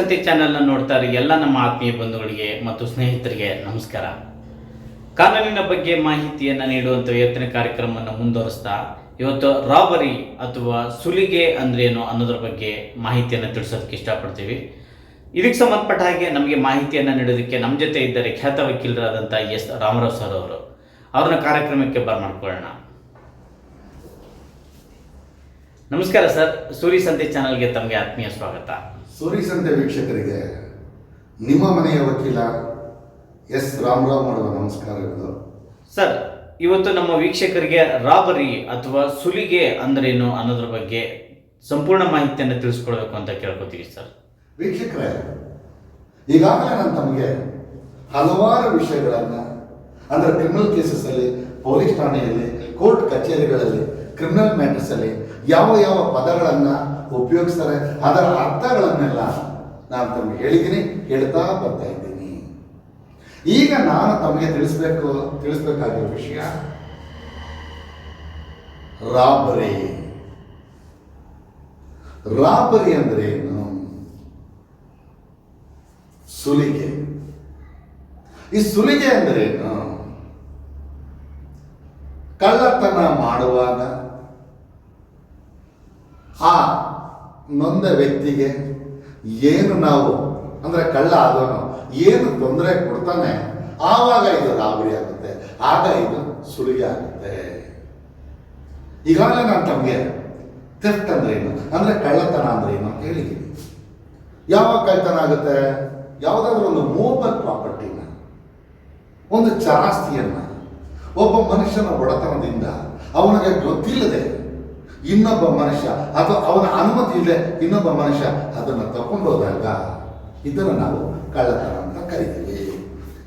ಸಂತೆ ಚಾನೆಲ್ನ ನೋಡ್ತಾ ಇರೋ. ಎಲ್ಲ ನಮ್ಮ ಆತ್ಮೀಯ ಬಂಧುಗಳಿಗೆ ಮತ್ತು ಸ್ನೇಹಿತರಿಗೆ ನಮಸ್ಕಾರ. ಕಾನೂನಿನ ಬಗ್ಗೆ ಮಾಹಿತಿಯನ್ನು ನೀಡುವಂಥ ಯತ್ನ ಕಾರ್ಯಕ್ರಮವನ್ನು ಮುಂದುವರಿಸ್ತಾ, ಇವತ್ತು ರಾಬರಿ ಅಥವಾ ಸುಲಿಗೆ ಅಂದ್ರೇನು ಅನ್ನೋದ್ರ ಬಗ್ಗೆ ಮಾಹಿತಿಯನ್ನು ತಿಳಿಸೋದಕ್ಕೆ ಇಷ್ಟಪಡ್ತೀವಿ. ಇದಕ್ಕೆ ಸಂಬಂಧಪಟ್ಟ ಹಾಗೆ ನಮಗೆ ಮಾಹಿತಿಯನ್ನು ನೀಡೋದಕ್ಕೆ ನಮ್ಮ ಜೊತೆ ಇದ್ದಾರೆ ಖ್ಯಾತ ವಕೀಲರಾದಂಥ ಎಸ್ ರಾಮರಾವ್ ಸರ್ ಅವರು. ಅವ್ರನ್ನ ಕಾರ್ಯಕ್ರಮಕ್ಕೆ ಬರ್ಮಾಡ್ಕೊಳ್ಳೋಣ ನಮಸ್ಕಾರ ಸರ್. ಸೂರಿ ಸಂತೆ ಚಾನಲ್ಗೆ ತಮಗೆ ಆತ್ಮೀಯ ಸ್ವಾಗತ. ಸೂರಿಸಂತೆ ವೀಕ್ಷಕರಿಗೆ ನಿಮ್ಮ ಮನೆಯ ವಕೀಲ ಎಸ್. ರಾಮರಾವ್ ಮಾಡುವ ನಮಸ್ಕಾರಗಳು. ಸರ್ ಇವತ್ತು ನಮ್ಮ ವೀಕ್ಷಕರಿಗೆ ರಾಬರಿ ಅಥವಾ ಸುಲಿಗೆ ಅಂದ್ರೇನು ಅನ್ನೋದ್ರ ಬಗ್ಗೆ ಸಂಪೂರ್ಣ ಮಾಹಿತಿಯನ್ನು ತಿಳಿಸ್ಕೊಳ್ಬೇಕು ಅಂತ ಕೇಳ್ಕೊತೀವಿ ಸರ್. ವೀಕ್ಷಕರೇ ಈಗಾಗಲೇ ನಾನು ತಮಗೆ ಹಲವಾರು ವಿಷಯಗಳನ್ನು ಅಂದರೆ ಕ್ರಿಮಿನಲ್ ಕೇಸಸ್ಸಲ್ಲಿ ಪೊಲೀಸ್ ಠಾಣೆಯಲ್ಲಿ ಕೋರ್ಟ್ ಕಚೇರಿಗಳಲ್ಲಿ ಕ್ರಿಮಿನಲ್ ಮ್ಯಾಟರ್ಸಲ್ಲಿ ಯಾವ ಯಾವ ಪದಗಳನ್ನು ಉಪಯೋಗಿಸ್ತಾರೆ. ಅದರ ಅರ್ಥಗಳನ್ನೆಲ್ಲ ನಾನು ತಮಗೆ ಹೇಳಿದ್ದೀನಿ, ಹೇಳ್ತಾ ಬರ್ತಾ ಇದ್ದೀನಿ. ಈಗ ನಾನು ತಮಗೆ ತಿಳಿಸ್ಬೇಕು, ತಿಳಿಸ್ಬೇಕಾಗಿರೋ ವಿಷಯ, ರಾಬರಿ. ರಾಬರಿ ಅಂದ್ರೆ ಏನು? ಸುಲಿಗೆ. ಈ ಸುಲಿಗೆ ಅಂದ್ರೆ ಏನು? ಕಳ್ಳತನ ಮಾಡುವಾಗ, ಆ ನೊಂದ ವ್ಯಕ್ತಿಗೆ ಏನು ನಾವು, ಅಂದರೆ ಕಳ್ಳ ಆದವನು, ಏನು ತೊಂದರೆ ಕೊಡ್ತಾನೆ, ಆವಾಗ ಇದು ರಾಬರಿ ಆಗುತ್ತೆ. ಆಗ ಇದು ಸುಳಿಗೆ ಆಗುತ್ತೆ. ಈಗಾಗಲೇ ನಾನು ತಮಗೆ ಥೆಫ್ಟ್ ಅಂದ್ರೆ ಏನು? ಅಂದರೆ ಕಳ್ಳತನ ಅಂದ್ರೆ ಏನು ಅಂತ ಯಾವಾಗ ಕಳ್ಳತನ ಆಗುತ್ತೆ? ಯಾವುದಾದ್ರೂ ಒಂದು ಮೂವಲ್ ಪ್ರಾಪರ್ಟಿನ, ಒಂದು ಚಾಸ್ತಿಯನ್ನ ಒಬ್ಬ ಮನುಷ್ಯನ ಒಡೆತನದಿಂದ ಅವನಿಗೆ ಗೊತ್ತಿಲ್ಲದೆ ಇನ್ನೊಬ್ಬ ಮನುಷ್ಯ ಅಥವಾ ಅವನ ಅನುಮತಿ ಇಲ್ಲದೆ ಇನ್ನೊಬ್ಬ ಮನುಷ್ಯ ಅದನ್ನು ತಗೊಂಡೋದಾಗ ಇದನ್ನು ನಾವು ಕಳ್ಳತನ ಅಂತ ಕರಿತೀವಿ.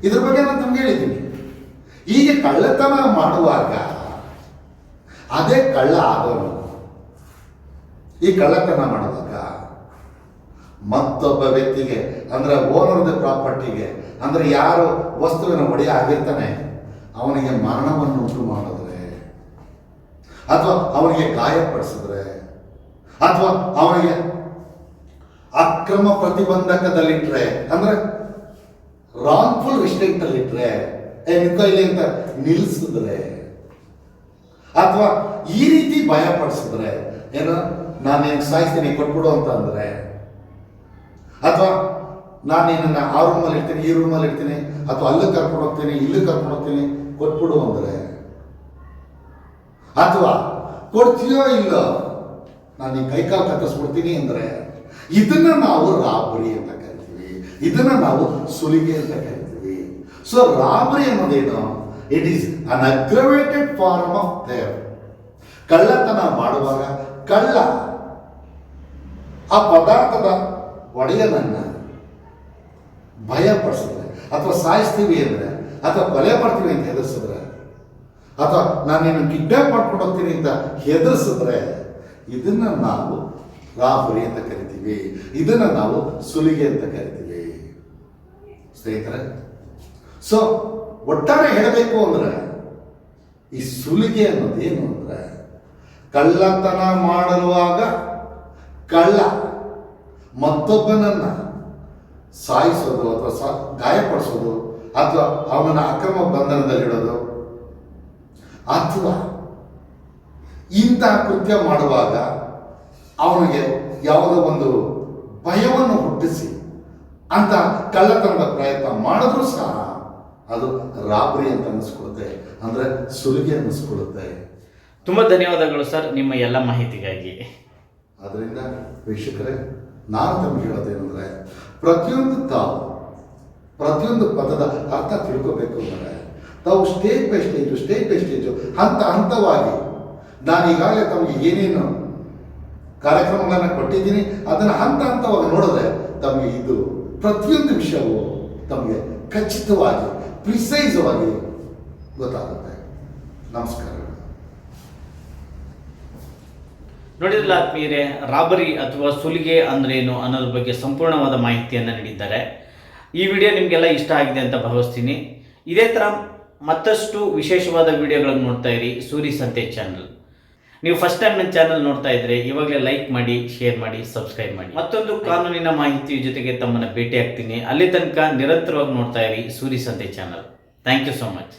ಇದ್ರ ಬಗ್ಗೆ ನಾನು ತಮ್ಗೆ ಹೇಳಿದ್ದೀನಿ. ಈಗ ಕಳ್ಳತನ ಮಾಡುವಾಗ ಅದೇ ಕಳ್ಳ ಆಗೋನು ಈ ಕಳ್ಳತನ ಮಾಡುವಾಗ ಮತ್ತೊಬ್ಬ ವ್ಯಕ್ತಿಗೆ, ಅಂದ್ರೆ ಓನರ್ದ ಪ್ರಾಪರ್ಟಿಗೆ, ಅಂದ್ರೆ ಯಾರು ವಸ್ತುವಿನ ಒಡೆಯ ಆಗಿರ್ತಾನೆ, ಅವನಿಗೆ ಮರಣವನ್ನು ಉಂಟು ಮಾಡಿದ್ರೆ ಅಥವಾ ಅವನಿಗೆ ಗಾಯಪಡಿಸಿದ್ರೆ, ಅಥವಾ ಅವನಿಗೆ ಅಕ್ರಮ ಪ್ರತಿಬಂಧಕದಲ್ಲಿಟ್ರೆ, ಅಂದ್ರೆ ರಾಂಗ್ಫುಲ್ ರಿಸ್ಟ್ರಿಕ್ಟ್ ಅಲ್ಲಿ ಇಟ್ರೆ ಏ ಇಲ್ಲಿ ಅಂತ ನಿಲ್ಲಿಸಿದ್ರೆ ಅಥವಾ ಈ ರೀತಿ ಭಯ ಪಡಿಸಿದ್ರೆ ಏನು ನಾನು ನಿನಗೆ ಸಾಯಿಸ್ತೀನಿ, ಕೊಟ್ಬಿಡು ಅಂತ ಅಂದ್ರೆ, ಅಥವಾ ನಾನು ನಿನ್ನನ್ನು ಆ ರೂಮಲ್ಲಿ ಇರ್ತೀನಿ ಈ ರೂಮಲ್ಲಿ ಇರ್ತೀನಿ ಅಥವಾ ಅಲ್ಲಿ ಕರ್ಕೊಂಡು ಹೋಗ್ತೀನಿ, ಇಲ್ಲಿ ಕರ್ಕೊಂಡು ಹೋಗ್ತೀನಿ, ಕೊಟ್ಬಿಡು ಅಂದ್ರೆ ಅಥವಾ, ಕೊಡ್ತೀಯೋ ಇಲ್ಲ, ನಾನು ನಿನ್ನ ಕೈಕಾಲು ಕತ್ತರಿಸ್ಬಿಡ್ತೀನಿ ಅಂದರೆ, ಇದನ್ನು ನಾವು ರಾಬರಿ ಅಂತ ಕರಿತೀವಿ. ಇದನ್ನು ನಾವು ಸುಲಿಗೆ ಅಂತ ಕರಿತೀವಿ. So robbery ಅನ್ನೋದೇನು? It is an aggravated form of there ಕಳ್ಳತನ ಮಾಡುವಾಗ, ಕಳ್ಳ, ಆ ಪದಾರ್ಥದ ಒಡೆಯನನ್ನು ಭಯಪಡಿಸಿದ್ರೆ ಅಥವಾ ಸಾಯಿಸ್ತೀವಿ ಅಂದರೆ, ಅಥವಾ ಕೊಲೆ ಮಾಡ್ತೀವಿ ಅಂತ ಹೆದರ್ಸಿದ್ರೆ ಅಥವಾ ನಾನು ನಿನ್ನ ಕಿಡ್ನಾಪ್ ಮಾಡ್ಕೊಂಡೋಗ್ತೀನಿ ಅಂತ ಹೆದರ್ಸಿದ್ರೆ, ಇದನ್ನ ನಾವು ರಾಬರಿ ಅಂತ ಕರಿತೀವಿ. ಇದನ್ನ ನಾವು ಸುಲಿಗೆ ಅಂತ ಕರಿತೀವಿ. ಸ್ನೇಹಿತರೆ ಸೊ ಒಟ್ಟಾರೆ ಹೇಳಬೇಕು ಅಂದ್ರೆ, ಈ ಸುಲಿಗೆ ಅನ್ನೋದೇನು ಅಂದ್ರೆ, ಕಳ್ಳತನ ಮಾಡುವಾಗ ಕಳ್ಳ ಮತ್ತೊಬ್ಬನನ್ನ ಸಾಯಿಸೋದು ಅಥವಾ ಸಾ ಗಾಯಪಡಿಸೋದು ಅಥವಾ ಅವನ ಅಕ್ರಮ ಬಂಧನದಲ್ಲಿಡೋದು. ಅಥವಾ ಇಂತಹ ಕೃತ್ಯ ಮಾಡುವಾಗ ಅವನಿಗೆ ಯಾವುದೋ ಒಂದು ಭಯವನ್ನು ಹುಟ್ಟಿಸಿ ಅಂತ ಕಳ್ಳತನದ ಪ್ರಯತ್ನ ಮಾಡಿದ್ರೂ ಸಹ ಅದು ರಾಬರಿ ಅಂತ ಅನ್ನಿಸ್ಕೊಳುತ್ತೆ ಅಂದ್ರೆ ಸುಲಿಗೆ ಅನ್ನಿಸ್ಕೊಡುತ್ತೆ. ತುಂಬ ಧನ್ಯವಾದಗಳು ಸರ್ ನಿಮ್ಮ ಎಲ್ಲ ಮಾಹಿತಿಗಾಗಿ. ಅದರಿಂದ ವೀಕ್ಷಕರೇ ನಾನು ತಮಗೆ ಹೇಳೋದೇನೆಂದರೆ ಪ್ರತಿಯೊಂದು ತಾವು ಪ್ರತಿಯೊಂದು ಪದದ ಅರ್ಥ ತಿಳ್ಕೋಬೇಕು ಅಂದರೆ ತಾವು stage by stage stage by stage ಹಂತ ಹಂತವಾಗಿ. ನಾನು ಈಗಾಗಲೇ ತಮಗೆ ಏನೇನು ಕಾರ್ಯಕ್ರಮಗಳನ್ನು ಕೊಟ್ಟಿದ್ದೀನಿ, ಅದನ್ನು ಹಂತ ಹಂತವಾಗಿ ನೋಡಿದ್ರೆ ತಮಗೆ ಇದು ಪ್ರತಿಯೊಂದು ವಿಷಯವು ತಮಗೆ ಖಚಿತವಾಗಿ, ಪ್ರಿಸೈಸವಾಗಿ ಗೊತ್ತಾಗುತ್ತೆ. ನಮಸ್ಕಾರ. ನೋಡಿದ್ರಲ್ಲ ಆತ್ಮೀಯರೇ, ರಾಬರಿ ಅಥವಾ ಸುಲಿಗೆ ಅಂದ್ರೇನು ಅನ್ನೋದ್ರ ಬಗ್ಗೆ ಸಂಪೂರ್ಣವಾದ ಮಾಹಿತಿಯನ್ನು ನೀಡಿದ್ದಾರೆ. ಈ ವಿಡಿಯೋ ನಿಮಗೆಲ್ಲ ಇಷ್ಟ ಆಗಿದೆ ಅಂತ ಭಾವಿಸ್ತೀನಿ. ಇದೇ ಥರ ಮತ್ತಷ್ಟು ವಿಶೇಷವಾದ ವಿಡಿಯೋಗಳನ್ನು ನೋಡ್ತಾ ಇರಿ ಸೂರಿ ಸಂತೆ ಚಾನಲ್ ನೀವು ಫಸ್ಟ್ ಟೈಮ್ ನನ್ನ ಚಾನಲ್ ನೋಡ್ತಾ ಇದ್ರೆ ಇವಾಗಲೇ ಲೈಕ್ ಮಾಡಿ ಶೇರ್ ಮಾಡಿ ಸಬ್ಸ್ಕ್ರೈಬ್ ಮಾಡಿ. ಮತ್ತೊಂದು ಕಾನೂನಿನ ಮಾಹಿತಿಯ ಜೊತೆಗೆ ತಮ್ಮನ್ನು ಭೇಟಿ ಆಗ್ತೀನಿ ಅಲ್ಲಿ ತನಕ ನಿರಂತರವಾಗಿ ನೋಡ್ತಾ ಇರಿ Suri Sante channel thank you so much